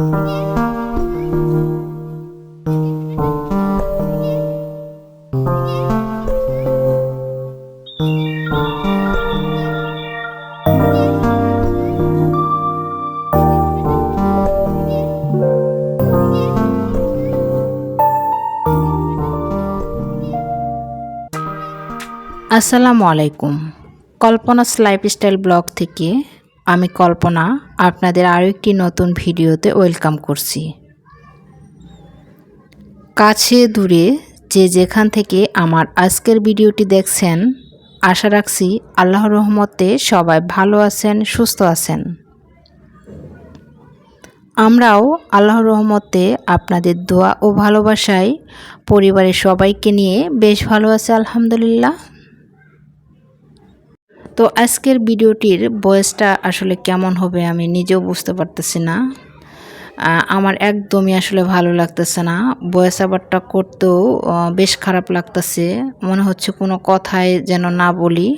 আসসালামু আলাইকুম। কল্পনাস lifestyle blog থেকে আমি কল্পনা, আপনাদের আরও একটি নতুন ভিডিওতে ওয়েলকাম করছি। কাছে দূরে যে যেখান থেকে আমার আজকের ভিডিওটি দেখছেন, আশা রাখছি আল্লাহ রহমতে সবাই ভালো আছেন, সুস্থ আছেন। আমরাও আল্লাহ রহমতে আপনাদের দোয়া ও ভালোবাসায় পরিবারের সবাইকে নিয়ে বেশ ভালো আছে, আলহামদুলিল্লাহ। তো আজকের ভিডিওটির বয়সটা আসলে কেমন হবে আমি নিজেও বুঝতে পারতেছি না। আমার একদমই আসলে ভালো লাগতেছে না। বয়স আবারটা করতেও বেশ খারাপ লাগতেছে। মনে হচ্ছে কোনো কথাই যেন না বলি।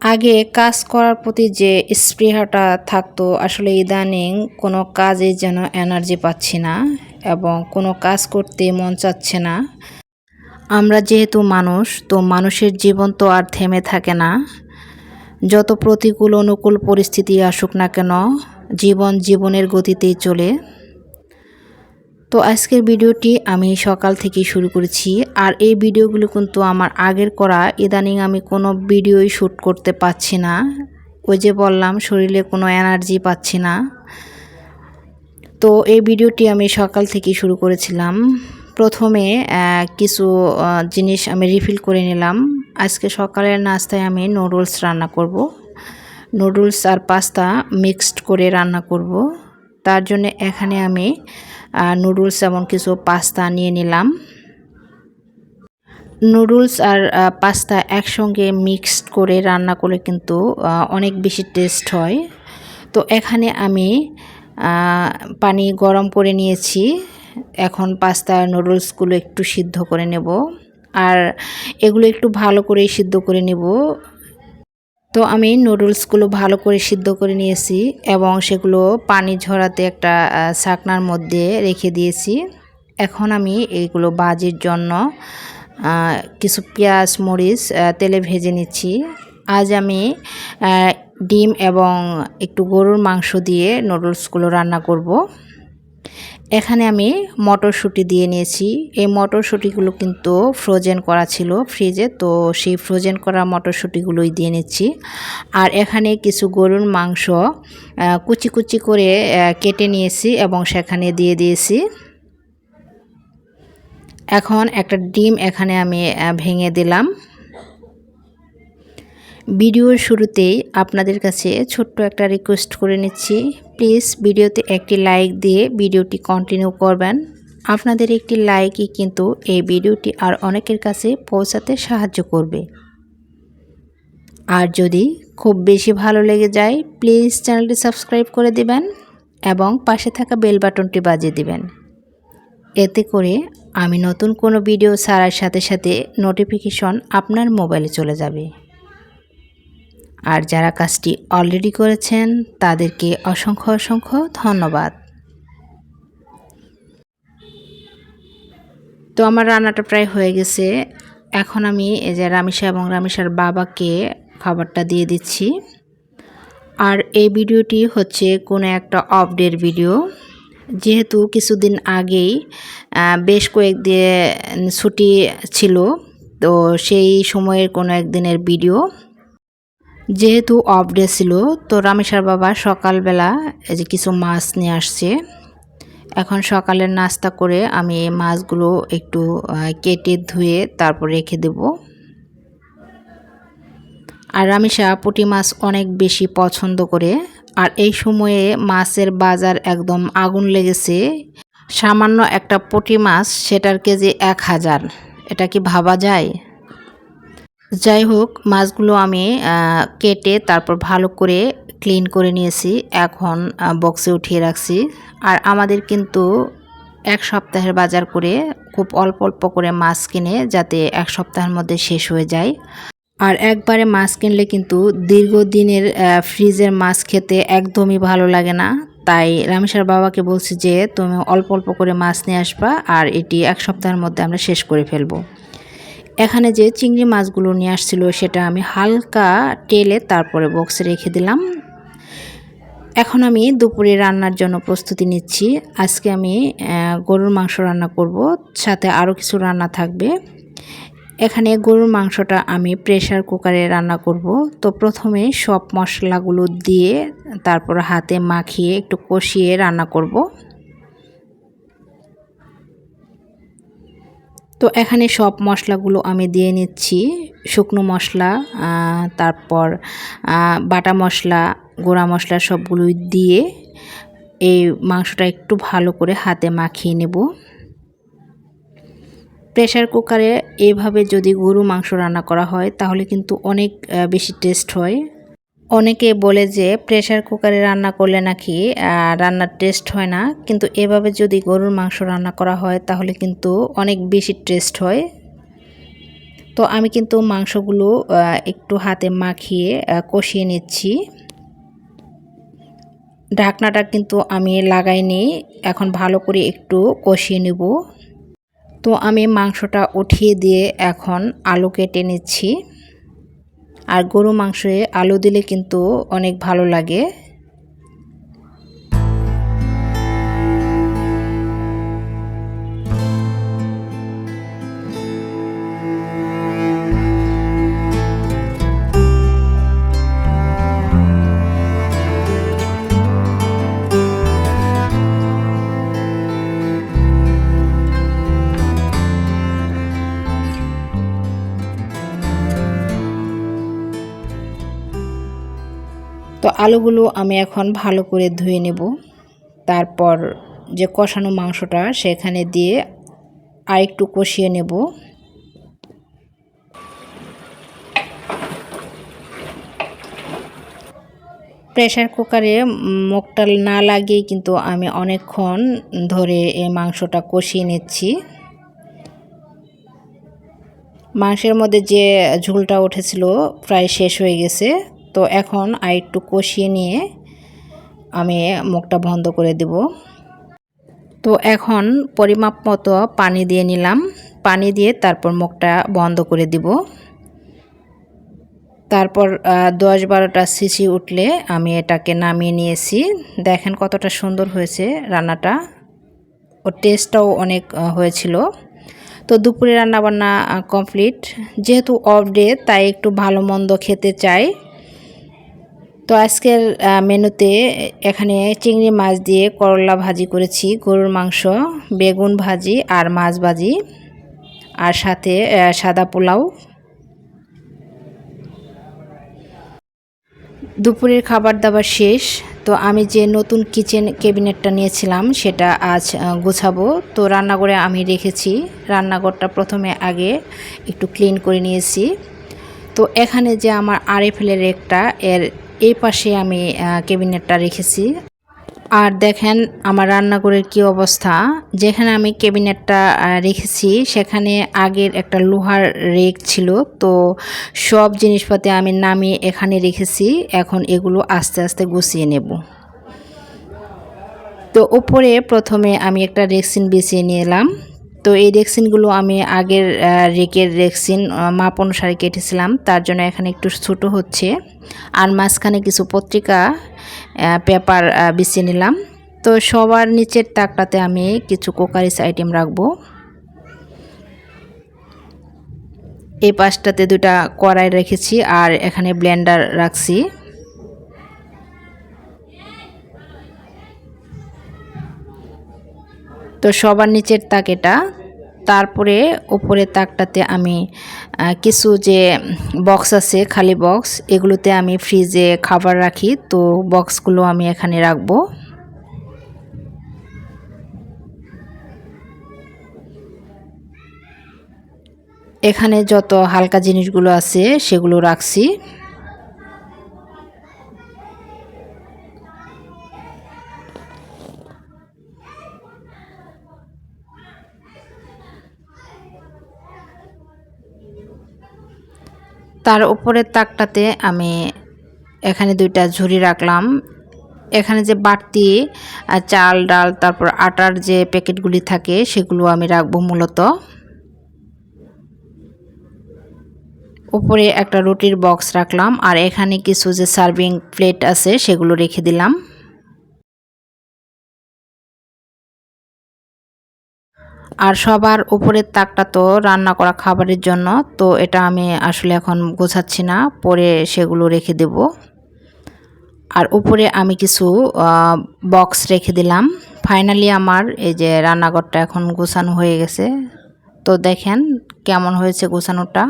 আগে কাজ করার প্রতি যে স্পৃহাটা থাকতো, আসলে ইদানিং কোনো কাজে যেন এনার্জি পাচ্ছি না এবং কোনো কাজ করতে মন চাচ্ছে না। আমরা যেহেতু মানুষ, তো মানুষের জীবন তো আর থেমে থাকে না। যত প্রতিকূল অনুকূল পরিস্থিতি আসুক না কেন, জীবন জীবনের গতিতেই চলে। তো আজকের ভিডিওটি আমি সকাল থেকে শুরু করেছি। আর এই ভিডিওগুলো কিন্তু আমার আগের করা। ইদানিং আমি কোনো ভিডিওই শ্যুট করতে পারছি না। ওই যে বললাম, শরীরে কোনো এনার্জি পাচ্ছি না। তো এই ভিডিওটি আমি সকাল থেকে শুরু করেছিলাম। প্রথমে কিছু জিনিস আমি রিফিল করে নিলাম। আজকে সকালের নাস্তায় আমি নুডলস রান্না করব। নুডলস আর পাস্তা মিক্সড করে রান্না করব। তার জন্য এখানে আমি নুডলস এবং কিছু পাস্তা নিয়ে নিলাম। নুডলস আর পাস্তা একসঙ্গে মিক্সড করে রান্না করলে কিন্তু অনেক বেশি টেস্ট হয়। তো এখানে আমি পানি গরম করে নিয়েছি। এখন পাস্তা নুডলসগুলো একটু সিদ্ধ করে নেব। আর এগুলো একটু ভালো করে সিদ্ধ করে নেব। তো আমি নুডলসগুলো ভালো করে সিদ্ধ করে নিয়েছি এবং সেগুলো পানি ঝরাতে একটা ছাকনার মধ্যে রেখে দিয়েছি। এখন আমি এইগুলো বাজির জন্য কিছু পেঁয়াজ, মরিচ তেলে ভেজে নিচ্ছি। আজ আমি ডিম এবং একটু গরুর মাংস দিয়ে নুডলসগুলো রান্না করব। এখানে আমি মটরশুঁটি দিয়ে নিয়েছি। এই মটরশুঁটিগুলো কিন্তু ফ্রোজেন করা ছিল ফ্রিজে তো সেই ফ্রোজেন করা মটরশুঁটিগুলোই দিয়ে নিচ্ছি। আর এখানে কিছু গরুর মাংস কুচি কুচি করে কেটে নিয়েছি এবং সেখানে দিয়ে দিয়েছি। এখন একটা ডিম এখানে আমি ভেঙে দিলাম। ভিডিওর শুরুতেই আপনাদের কাছে ছোট্ট একটা রিকোয়েস্ট করে নিচ্ছি। প্লিজ ভিডিওতে একটি লাইক দিয়ে ভিডিওটি কন্টিনিউ করবেন। আপনাদের একটি লাইকই কিন্তু এই ভিডিওটি আর অনেকের কাছে পৌঁছাতে সাহায্য করবে। আর যদি খুব বেশি ভালো লেগে যায় প্লিজ চ্যানেলটি সাবস্ক্রাইব করে দিবেন এবং পাশে থাকা বেল বাটনটি বাজিয়ে দিবেন। এতে করে আমি নতুন কোনো ভিডিও ছাড়ার সাথে সাথে নোটিফিকেশন আপনার মোবাইলে চলে যাবে। আর যারা কাজটি অলরেডি করেছেন, তাদেরকে অসংখ্য অসংখ্য ধন্যবাদ। তো আমার রান্নাটা প্রায় হয়ে গেছে। এখন আমি এই যে রামিসা এবং রামিসার বাবাকে খাবারটা দিয়ে দিচ্ছি। আর এই ভিডিওটি হচ্ছে কোনো একটা আপডেট ভিডিও যেহেতু কিছুদিন আগেই বেশ কয়েকদিন ছুটি ছিল, তো সেই সময়ের কোনো একদিনের ভিডিও যেহেতু অফ ডে ছিল, তো রামেশার বাবা সকালবেলা এই যে কিছু মাছ নিয়ে আসছে। এখন সকালের নাস্তা করে আমি এই মাছগুলো একটু কেটে ধুয়ে তারপর রেখে দেব। আর রামেশা পুঁটি মাছ অনেক বেশি পছন্দ করে। আর এই সময়ে মাছের বাজার একদম আগুন লেগেছে। সামান্য একটা পুঁটি মাছ, সেটার কেজি এক হাজার। এটা কি ভাবা যায়? যাই হোক মাছগুলো আমি কেটে তারপর ভালো করে ক্লিন করে নিয়েছি। এখন বক্সে উঠিয়ে রাখছি। আর আমাদের কিন্তু এক সপ্তাহের বাজার করে খুব অল্প অল্প করে মাছ কিনে যাতে এক সপ্তাহের মধ্যে শেষ হয়ে যায়। আর একবারে মাছ কিনলে কিন্তু দীর্ঘদিনের ফ্রিজের মাছ খেতে একদমই ভালো লাগে না। তাই রামেশের বাবাকে বলছি যে, তুমি অল্প অল্প করে মাছ নিয়ে আসবা আর এটি এক সপ্তাহের মধ্যে আমরা শেষ করে ফেলব। এখানে যে চিংড়ি মাছগুলো নিয়ে আসছিল সেটা আমি হালকা টেলে তারপরে বক্সে রেখে দিলাম। এখন আমি দুপুরে রান্নার জন্য প্রস্তুতি নিচ্ছি। আজকে আমি গরুর মাংস রান্না করব, সাথে আরও কিছু রান্না থাকবে। এখানে গরুর মাংসটা আমি প্রেশার কুকারে রান্না করব। তো প্রথমে সব মশলাগুলো দিয়ে তারপর হাতে মাখিয়ে একটু কষিয়ে রান্না করব। তো এখানে সব মশলাগুলো আমি দিয়ে নিচ্ছি। শুকনো মশলা তারপর বাটা মশলা, গোড়া মশলা সবগুলোই দিয়ে এই মাংসটা একটু ভালো করে হাতে মাখিয়ে নেব। প্রেশার কুকারে এভাবে যদি গরু মাংস রান্না করা হয়, তাহলে কিন্তু অনেক বেশি টেস্ট হয়। অনেকে বলে যে প্রেশার কুকারে রান্না করলে নাকি রান্নার টেস্ট হয় না। কিন্তু এভাবে যদি গরুর মাংস রান্না করা হয়, তাহলে কিন্তু অনেক বেশি টেস্ট হয়। তো আমি কিন্তু মাংসগুলো একটু হাতে মাখিয়ে কষিয়ে নিচ্ছি। ঢাকনাটা কিন্তু আমি লাগাইনি এখন ভালো করে একটু কষিয়ে নেব। তো আমি মাংসটা উঠিয়ে দিয়ে এখন আলু কেটে নিচ্ছি। আর গরু মাংসে আলু দিলে কিন্তু অনেক ভালো লাগে। তো আলুগুলো আমি এখন ভালো করে ধুয়ে নেব। তারপর যে কষানো মাংসটা সেখানে দিয়ে আরেকটু কষিয়ে নেব। প্রেশার কুকারে মুখটা না লাগিয়ে কিন্তু আমি অনেকক্ষণ ধরে এই মাংসটা কষিয়ে নিচ্ছি। মাংসের মধ্যে যে ঝুলটা উঠেছিল প্রায় শেষ হয়ে গেছে। তো এখন আর একটু কষিয়ে নিয়ে আমি মুখটা বন্ধ করে দেব। তো এখন পরিমাপ মতো পানি দিয়ে নিলাম। পানি দিয়ে তারপর মুখটা বন্ধ করে দিব। তারপর দশ বারোটা সিসি উঠলে আমি এটাকে নামিয়ে নিয়েছি। দেখেন কতটা সুন্দর হয়েছে রান্নাটা। ও টেস্টটাও অনেক হয়েছিল। তো দুপুরে রান্নাবান্না কমপ্লিট। যেহেতু অফ ডে তাই একটু ভালো মন্দ খেতে চাই। তো আজকের মেনুতে এখানে চিংড়ি মাছ দিয়ে করলা ভাজি করেছি, গরুর মাংস, বেগুন ভাজি আর মাছ ভাজি, আর সাথে সাদা পোলাও। দুপুরের খাবার দাবার শেষ, তো আমি যে নতুন কিচেন ক্যাবিনেটটা নিয়েছিলাম সেটা আজ গোছাবো। তো রান্নাঘরে আমি রেখেছি, রান্নাঘরটা প্রথমে আগে একটু ক্লিন করে নিয়েছি। তো এখানে যে আমার আরএফএলের একটা এর এই পাশে আমি ক্যাবিনেটটা রেখেছি। আর দেখেন আমার রান্নাঘরের কি অবস্থা। যেখানে আমি ক্যাবিনেটটা রেখেছি, সেখানে আগের একটা লোহার রেক ছিল। তো সব জিনিসপাতি আমি নামিয়ে এখানে রেখেছি। এখন এগুলো আস্তে আস্তে গুছিয়ে নেব। তো ওপরে প্রথমে আমি একটা রেক্সিন বিছিয়ে নিয়ে এলাম। তো এই রেক্সিনগুলো আমি আগের রেকের রেক্সিন মাপ অনুসারে কেটেছিলাম। তার জন্য এখানে একটু ছোটো হচ্ছে। আর মাঝখানে কিছু পত্রিকা পেপার বিছিয়ে নিলাম। তো সবার নিচের তাকটাতে আমি কিছু কোকারিস আইটেম রাখব। এই পাশটাতে দুটা কড়াই রেখেছি আর এখানে ব্লেন্ডার রাখছি। তো সবার নিচের তাকেটা তারপরে উপরের তাকটাতে আমি কিছু যে বক্স আছে, খালি বক্স এগুলোতে আমি ফ্রিজে খাবার রাখি। তো বক্সগুলো আমি এখানে রাখব। এখানে যত হালকা জিনিসগুলো আছে, সেগুলো রাখছি। তার উপরের তাকটাতে আমি এখানে দুইটা ঝুড়ি রাখলাম। এখানে যে বাড়তি চাল, ডাল, তারপর আটার যে প্যাকেটগুলি থাকে সেগুলো আমি রাখব মূলত। উপরে একটা রুটির বক্স রাখলাম আর এখানে কিছু যে সার্ভিং প্লেট আছে সেগুলো রেখে দিলাম। আর সবার উপরের তাকটা তো রান্না করা খাবারের জন্য, তো এটা আমি আসলে এখন গোছাচ্ছি না, পরে সেগুলো রেখে দেব। আর উপরে আমি কিছু বক্স রেখে দিলাম। ফাইনালি আমার এই যে রান্নাঘরটা এখন গোছানো হয়ে গেছে। তো দেখেন কেমন হয়েছে গোছানোটা।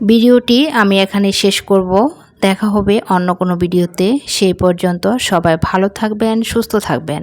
ভিডিওটি আমি এখানে শেষ করব। দেখা হবে অন্য কোনো ভিডিওতে। সেই পর্যন্ত সবাই ভালো থাকবেন, সুস্থ থাকবেন।